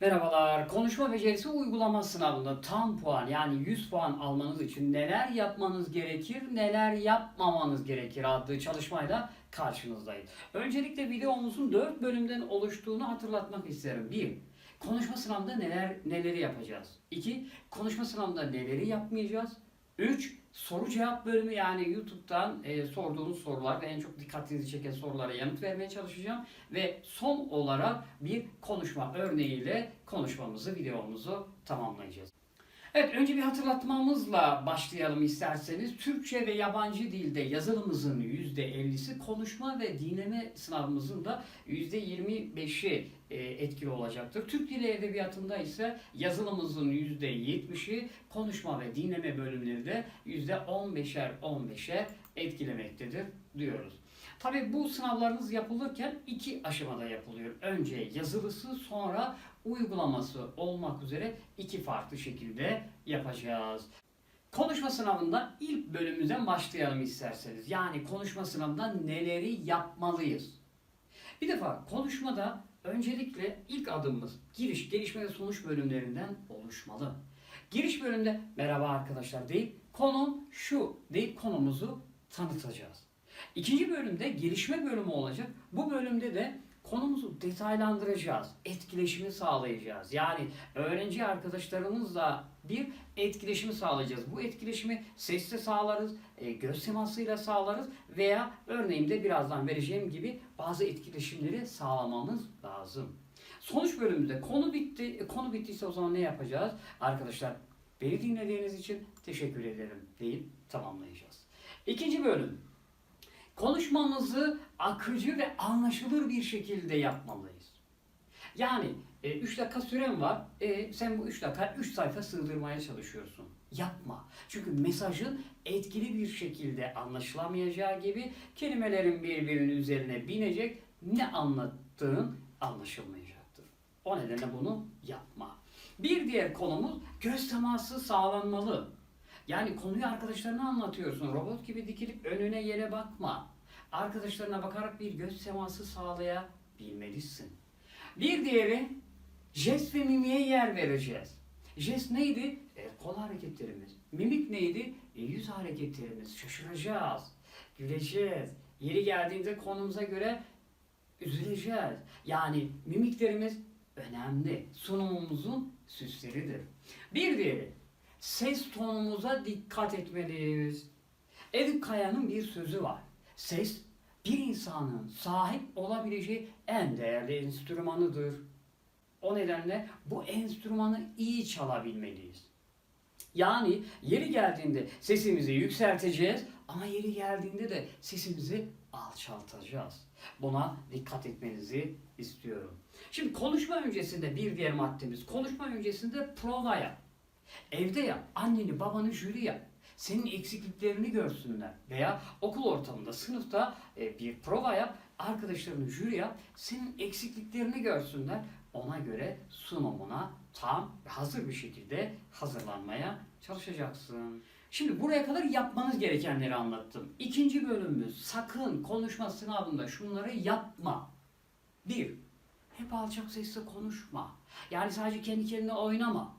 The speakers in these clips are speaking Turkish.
Merhabalar. Konuşma becerisi uygulama sınavında tam puan yani 100 puan almanız için neler yapmanız gerekir, neler yapmamanız gerekir adlı çalışmayla karşınızdayız. Öncelikle videomuzun 4 bölümden oluştuğunu hatırlatmak isterim. 1. Konuşma sınavında neler neleri yapacağız? 2. Konuşma sınavında neleri yapmayacağız? 3. Soru cevap bölümü yani YouTube'dan e, sorduğunuz sorular ve en çok dikkatinizi çeken sorulara yanıt vermeye çalışacağım. Ve son olarak bir konuşma örneğiyle konuşmamızı, videomuzu tamamlayacağız. Evet, önce bir hatırlatmamızla başlayalım isterseniz. Türkçe ve yabancı dilde yazılımımızın %50'si, konuşma ve dinleme sınavımızın da %25'i e, etkili olacaktır. Türk Dili Edebiyatı'nda ise yazılımımızın %70'i, konuşma ve dinleme bölümleri de %15'er 15'er etkilemektedir diyoruz. Tabii bu sınavlarınız yapılırken iki aşamada yapılıyor. Önce yazılısı sonra uygulaması olmak üzere iki farklı şekilde yapacağız. Konuşma sınavında ilk bölümümüzden başlayalım isterseniz. Yani konuşma sınavında neleri yapmalıyız? Bir defa konuşmada öncelikle ilk adımımız giriş, gelişme ve sonuç bölümlerinden oluşmalı. Giriş bölümünde merhaba arkadaşlar deyip konum şu deyip konumuzu tanıtacağız. İkinci bölümde gelişme bölümü olacak. Bu bölümde de konumuzu detaylandıracağız. Etkileşimi sağlayacağız. Yani öğrenci arkadaşlarımızla bir etkileşimi sağlayacağız. Bu etkileşimi sesle sağlarız, e, göz temasıyla sağlarız veya örneğin de birazdan vereceğim gibi bazı etkileşimleri sağlamamız lazım. Sonuç bölümünde konu bitti. E, Konu bittiyse o zaman ne yapacağız? Arkadaşlar beni dinlediğiniz için teşekkür ederim deyip tamamlayacağız. İkinci bölüm. Konuşmamızı akıcı ve anlaşılır bir şekilde yapmalıyız. Yani 3 dakika süren var. E, sen bu 3 dakika 3 sayfa sığdırmaya çalışıyorsun. Yapma. Çünkü mesajın etkili bir şekilde anlaşılamayacağı gibi kelimelerin birbirinin üzerine binecek. Ne anlattığın anlaşılmayacaktır. O nedenle bunu yapma. Bir diğer konumuz göz teması sağlanmalı. Yani konuyu arkadaşlarına anlatıyorsun. Robot gibi dikilip önüne yere bakma. Arkadaşlarına bakarak bir göz teması sağlayabilmelisin. Bir diğeri jest ve mimiğe yer vereceğiz. Jest neydi? E, kol hareketlerimiz. Mimik neydi? E, yüz hareketlerimiz. Şaşıracağız. Güleceğiz. Yeri geldiğinde konumuza göre üzüleceğiz. Yani mimiklerimiz önemli. Sunumumuzun süsleridir. Bir diğeri ses tonumuza dikkat etmeliyiz. Edip Kaya'nın bir sözü var. Ses bir insanın sahip olabileceği en değerli enstrümanıdır. O nedenle bu enstrümanı iyi çalabilmeliyiz. Yani yeri geldiğinde sesimizi yükselteceğiz ama yeri geldiğinde de sesimizi alçaltacağız. Buna dikkat etmenizi istiyorum. Şimdi konuşma öncesinde bir diğer maddemiz, konuşma öncesinde prova yap. Evde yap, anneni babanı jüri yap. Senin eksikliklerini görsünler. Veya okul ortamında, sınıfta e, bir prova yap, arkadaşlarını jüri yap, senin eksikliklerini görsünler. Ona göre sunumuna tam ve hazır bir şekilde hazırlanmaya çalışacaksın. Şimdi buraya kadar yapmanız gerekenleri anlattım. İkinci bölümümüz sakın konuşma sınavında şunları yapma. Bir, hep alçak sesle konuşma. Yani sadece kendi kendine oynama.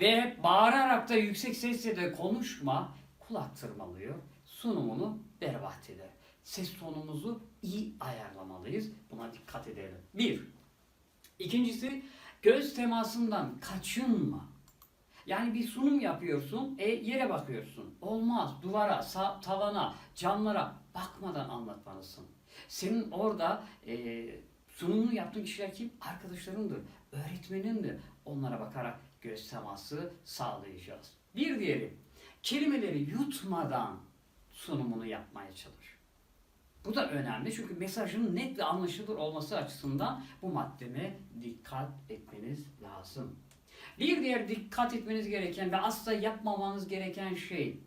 Ve bağırarak da yüksek sesle de konuşma. Kulak tırmalıyor. Sunumunu berbat eder. Ses tonumuzu iyi ayarlamalıyız. Buna dikkat edelim. Bir. İkincisi göz temasından kaçınma. Yani bir sunum yapıyorsun, e, yere bakıyorsun. Olmaz. Duvara, sa- tavana, camlara bakmadan anlatmalısın. Senin orada e, sunumunu yaptığın kişiler kim? Arkadaşlarındır, öğretmenindir. Onlara bakarak göz teması sağlayacağız. Bir diğeri, kelimeleri yutmadan sunumunu yapmaya çalış. Bu da önemli çünkü mesajın net ve anlaşılır olması açısından bu maddeme dikkat etmeniz lazım. Bir diğer dikkat etmeniz gereken ve asla yapmamanız gereken şey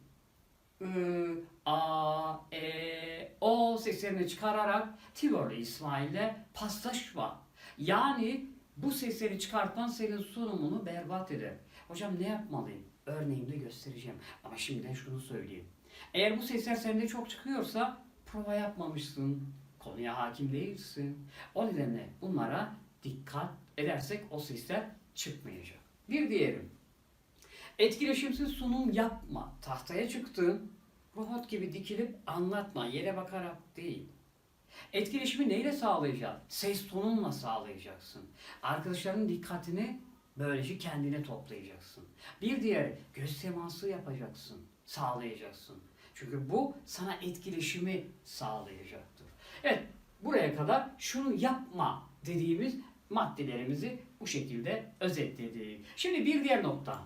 ı, a, e, o seslerini çıkararak Tivoli İsmail'le paslaşma. Yani bu sesleri çıkartman senin sunumunu berbat eder. Hocam ne yapmalıyım? Örneğimde göstereceğim. Ama şimdiden şunu söyleyeyim. Eğer bu sesler sende çok çıkıyorsa prova yapmamışsın. Konuya hakim değilsin. O nedenle bunlara dikkat edersek o sesler çıkmayacak. Bir diyelim. Etkileşimsiz sunum yapma. Tahtaya çıktın, robot gibi dikilip anlatma. Yere bakarak değil. Etkileşimi neyle sağlayacaksın? Ses tonunla sağlayacaksın. Arkadaşların dikkatini böylece kendine toplayacaksın. Bir diğeri göz teması yapacaksın, sağlayacaksın. Çünkü bu sana etkileşimi sağlayacaktır. Evet, buraya kadar şunu yapma dediğimiz maddelerimizi bu şekilde özetledik. Şimdi bir diğer nokta.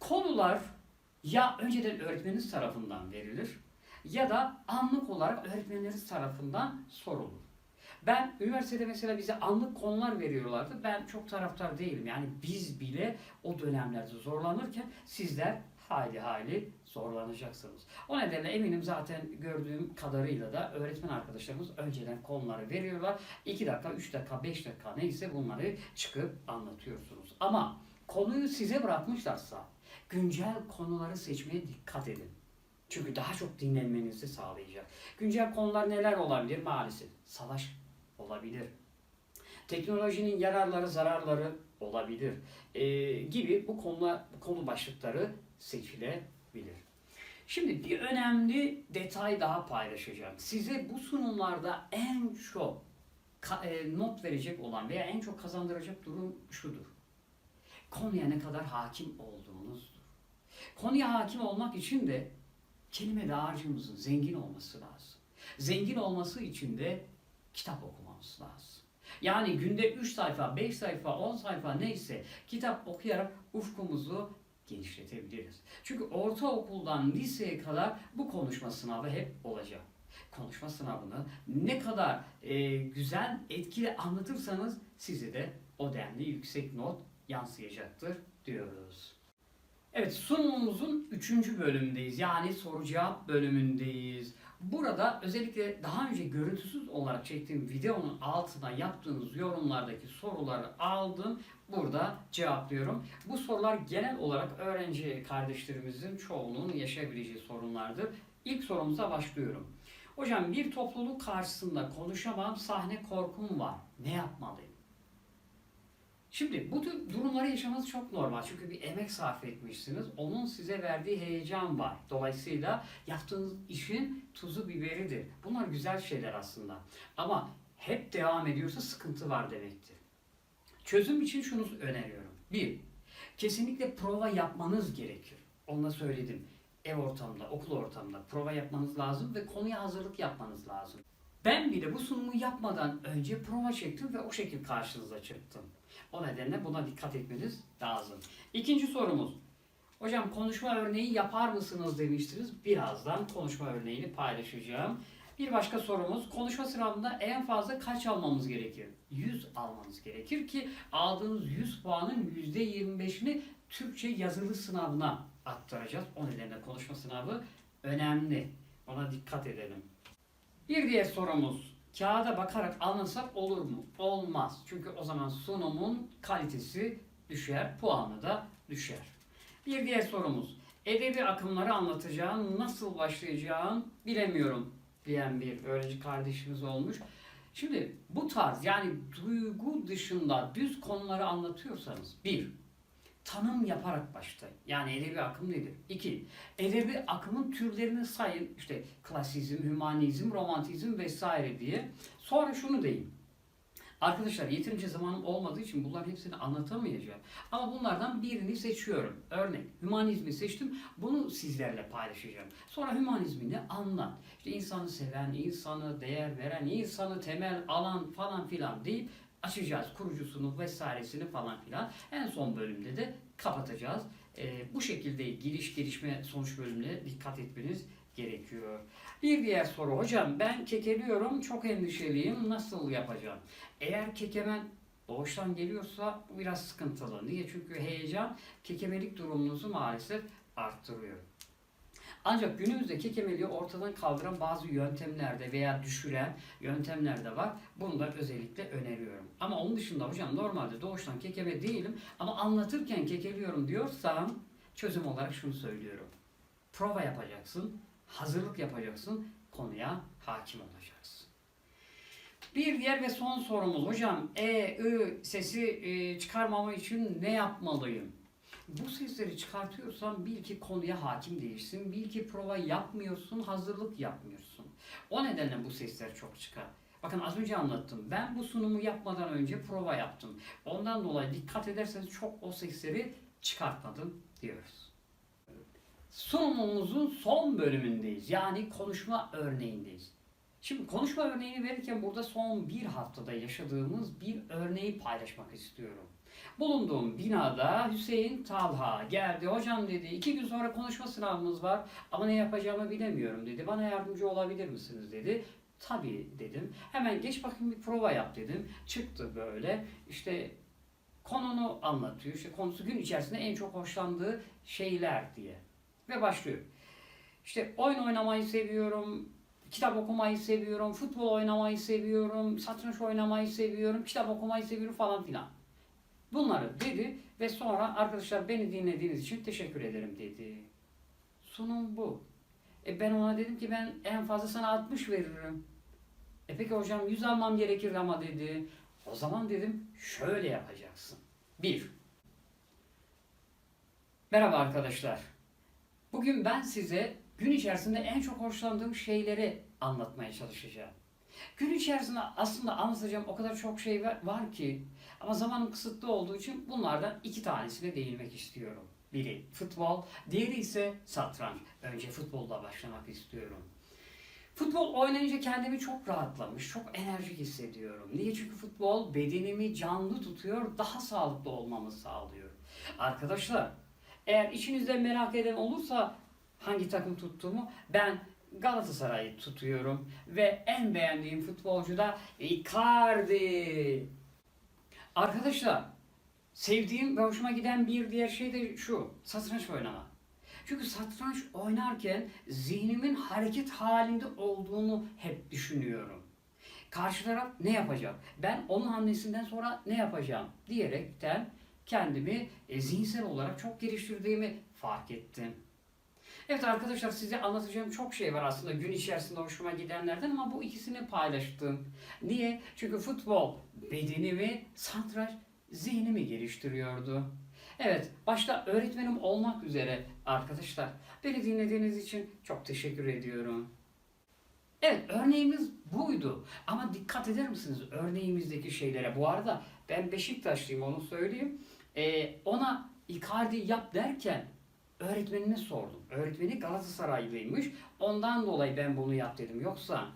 Konular ya önceden öğretmeniniz tarafından verilir ya da anlık olarak öğretmenleriniz tarafından sorulur. Ben üniversitede mesela bize anlık konular veriyorlardı. Ben çok taraftar değilim. Yani biz bile o dönemlerde zorlanırken sizler hayli hayli zorlanacaksınız. O nedenle eminim zaten gördüğüm kadarıyla da öğretmen arkadaşlarımız önceden konuları veriyorlar. 2 dakika, 3 dakika, 5 dakika neyse bunları çıkıp anlatıyorsunuz. Ama konuyu size bırakmışlarsa güncel konuları seçmeye dikkat edin. Çünkü daha çok dinlenmenizi sağlayacak. Güncel konular neler olabilir maalesef? Savaş olabilir. Teknolojinin yararları, zararları olabilir. Ee, gibi bu konular, bu konu başlıkları seçilebilir. Şimdi bir önemli detay daha paylaşacağım. Size bu sunumlarda en çok e, not verecek olan veya en çok kazandıracak durum şudur. Konuya ne kadar hakim olduğunuzdur. Konuya hakim olmak için de kelime dağarcığımızın zengin olması lazım. Zengin olması için de kitap okumamız lazım. Yani günde 3 sayfa, 5 sayfa, 10 sayfa neyse kitap okuyarak ufkumuzu genişletebiliriz. Çünkü ortaokuldan liseye kadar bu konuşma sınavı hep olacak. Konuşma sınavını ne kadar e, güzel, etkili anlatırsanız size de o denli yüksek not yansıyacaktır diyoruz. Evet sunumumuzun 3. bölümündeyiz. Yani soru cevap bölümündeyiz. Burada özellikle daha önce görüntüsüz olarak çektiğim videonun altına yaptığınız yorumlardaki soruları aldım. Burada cevaplıyorum. Bu sorular genel olarak öğrenci kardeşlerimizin çoğunun yaşayabileceği sorunlardır. İlk sorumuza başlıyorum. Hocam bir topluluk karşısında konuşamam, sahne korkum var. Ne yapmalıyım? Şimdi bu tür durumları yaşamanız çok normal. Çünkü bir emek sarf etmişsiniz. Onun size verdiği heyecan var. Dolayısıyla yaptığınız işin tuzu biberidir. Bunlar güzel şeyler aslında. Ama hep devam ediyorsa sıkıntı var demektir. Çözüm için şunu öneriyorum. Bir, kesinlikle prova yapmanız gerekir. Onu söyledim. Ev ortamında, okul ortamında prova yapmanız lazım ve konuya hazırlık yapmanız lazım. Ben bile bu sunumu yapmadan önce prova çektim ve o şekilde karşınıza çıktım. O nedenle buna dikkat etmeniz lazım. İkinci sorumuz. Hocam konuşma örneği yapar mısınız demiştiniz. Birazdan konuşma örneğini paylaşacağım. Bir başka sorumuz. Konuşma sınavında en fazla kaç almamız gerekir? 100 almanız gerekir ki aldığınız 100 puanın %25'ini Türkçe yazılı sınavına aktaracağız. O nedenle konuşma sınavı önemli. Ona dikkat edelim. Bir diğer sorumuz. Kağıda bakarak alınsak olur mu? Olmaz. Çünkü o zaman sunumun kalitesi düşer, puanı da düşer. Bir diğer sorumuz. Edebi akımları anlatacağım, nasıl başlayacağım bilemiyorum diyen bir öğrenci kardeşimiz olmuş. Şimdi bu tarz yani duygu dışında düz konuları anlatıyorsanız bir, tanım yaparak başlayın. Yani edebi akım nedir? İki, edebi akımın türlerini sayın. İşte klasizm, hümanizm, romantizm vesaire diye. Sonra şunu deyin. Arkadaşlar yeterince zamanım olmadığı için bunların hepsini anlatamayacağım. Ama bunlardan birini seçiyorum. Örnek hümanizmi seçtim. Bunu sizlerle paylaşacağım. Sonra hümanizmini anlat. İşte insanı seven, insanı değer veren, insanı temel alan falan filan deyip açacağız kurucusunu vesairesini falan filan. En son bölümde de kapatacağız. Ee, bu şekilde giriş gelişme sonuç bölümüne dikkat etmeniz gerekiyor. Bir diğer soru hocam ben kekeliyorum çok endişeliyim nasıl yapacağım? Eğer kekemen doğuştan geliyorsa biraz sıkıntılı. Niye? Çünkü heyecan kekemelik durumunuzu maalesef arttırıyor. Ancak günümüzde kekemeliği ortadan kaldıran bazı yöntemlerde veya düşüren yöntemler de var. Da özellikle öneriyorum. Ama onun dışında hocam normalde doğuştan kekeme değilim ama anlatırken kekeliyorum diyorsam çözüm olarak şunu söylüyorum. Prova yapacaksın, hazırlık yapacaksın, konuya hakim olacaksın. Bir diğer ve son sorumuz. Hocam E, I sesi e, çıkarmama için ne yapmalıyım? Bu sesleri çıkartıyorsan bil ki konuya hakim değilsin. Bil ki prova yapmıyorsun, hazırlık yapmıyorsun. O nedenle bu sesler çok çıkar. Bakın az önce anlattım. Ben bu sunumu yapmadan önce prova yaptım. Ondan dolayı dikkat ederseniz çok o sesleri çıkartmadım diyoruz. Sunumumuzun son bölümündeyiz. Yani konuşma örneğindeyiz. Şimdi konuşma örneğini verirken burada son bir haftada yaşadığımız bir örneği paylaşmak istiyorum. Bulunduğum binada Hüseyin Talha geldi. Hocam dedi iki gün sonra konuşma sınavımız var ama ne yapacağımı bilemiyorum dedi. Bana yardımcı olabilir misiniz dedi. Tabii dedim. Hemen geç bakayım bir prova yap dedim. Çıktı böyle işte konunu anlatıyor. İşte konusu gün içerisinde en çok hoşlandığı şeyler diye. Ve başlıyor. İşte oyun oynamayı seviyorum, kitap okumayı seviyorum, futbol oynamayı seviyorum, satranç oynamayı seviyorum, kitap okumayı seviyorum falan filan. Bunları dedi ve sonra arkadaşlar beni dinlediğiniz için teşekkür ederim dedi. Sunum bu. E ben ona dedim ki ben en fazla sana 60 veririm. E peki hocam 100 almam gerekir ama dedi. O zaman dedim şöyle yapacaksın. 1. Merhaba arkadaşlar. Bugün ben size gün içerisinde en çok hoşlandığım şeyleri anlatmaya çalışacağım. Gün içerisinde aslında anlatacağım o kadar çok şey var, var ki ama zamanım kısıtlı olduğu için bunlardan iki tanesine değinmek istiyorum. Biri futbol, diğeri ise satranç. Önce futbolla başlamak istiyorum. Futbol oynayınca kendimi çok rahatlamış, çok enerjik hissediyorum. Niye? Çünkü futbol bedenimi canlı tutuyor, daha sağlıklı olmamı sağlıyor. Arkadaşlar, eğer içinizde merak eden olursa hangi takım tuttuğumu ben Galatasaray'ı tutuyorum ve en beğendiğim futbolcu da Icardi. Arkadaşlar, sevdiğim ve hoşuma giden bir diğer şey de şu, satranç oynamak. Çünkü satranç oynarken zihnimin hareket halinde olduğunu hep düşünüyorum. Karşı taraf ne yapacak? Ben onun hamlesinden sonra ne yapacağım diyerekten kendimi e, zihinsel olarak çok geliştirdiğimi fark ettim. Evet arkadaşlar size anlatacağım çok şey var aslında gün içerisinde hoşuma gidenlerden ama bu ikisini paylaştım. Niye? Çünkü futbol bedenimi, satranç zihnimi geliştiriyordu. Evet, başta öğretmenim olmak üzere arkadaşlar beni dinlediğiniz için çok teşekkür ediyorum. Evet, örneğimiz buydu. Ama dikkat eder misiniz örneğimizdeki şeylere? Bu arada ben Beşiktaşlıyım onu söyleyeyim. Ee, ona Icardi yap derken öğretmenine sordum. Öğretmeni Galatasaraylıymış. Ondan dolayı ben bunu yap dedim. Yoksa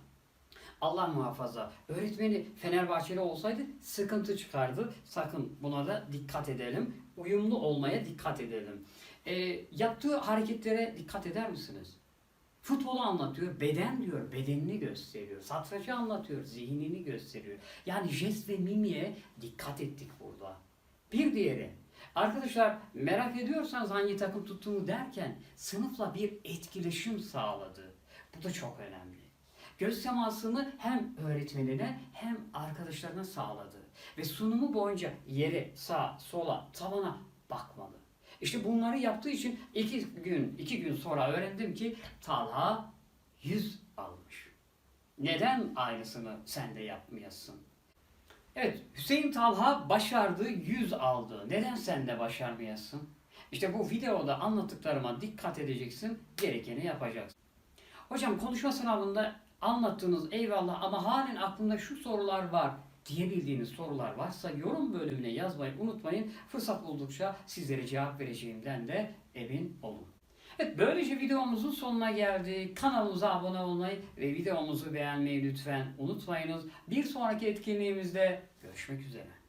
Allah muhafaza öğretmeni Fenerbahçeli olsaydı sıkıntı çıkardı. Sakın buna da dikkat edelim. Uyumlu olmaya dikkat edelim. Ee, yaptığı hareketlere dikkat eder misiniz? Futbolu anlatıyor, beden diyor, bedenini gösteriyor. Satrancı anlatıyor, zihnini gösteriyor. Yani jest ve mimiye dikkat ettik burada. Bir diğeri, arkadaşlar merak ediyorsanız hangi takım tuttuğumu derken sınıfla bir etkileşim sağladı. Bu da çok önemli. Göz temasını hem öğretmenine hem arkadaşlarına sağladı. Ve sunumu boyunca yere, sağa, sola, tavana bakmalı. İşte bunları yaptığı için iki gün, iki gün sonra öğrendim ki Talha 100 almış. Neden aynısını sen de yapmayasın? Evet, Hüseyin Talha başardı, 100 aldı. Neden sen de başarmayasın? İşte bu videoda anlattıklarıma dikkat edeceksin, gerekeni yapacaksın. Hocam konuşma sınavında anlattığınız eyvallah ama halen aklımda şu sorular var diyebildiğiniz sorular varsa yorum bölümüne yazmayı unutmayın. Fırsat buldukça sizlere cevap vereceğimden de emin olun. Evet böylece videomuzun sonuna geldik. Kanalımıza abone olmayı ve videomuzu beğenmeyi lütfen unutmayınız. Bir sonraki etkinliğimizde görüşmek üzere.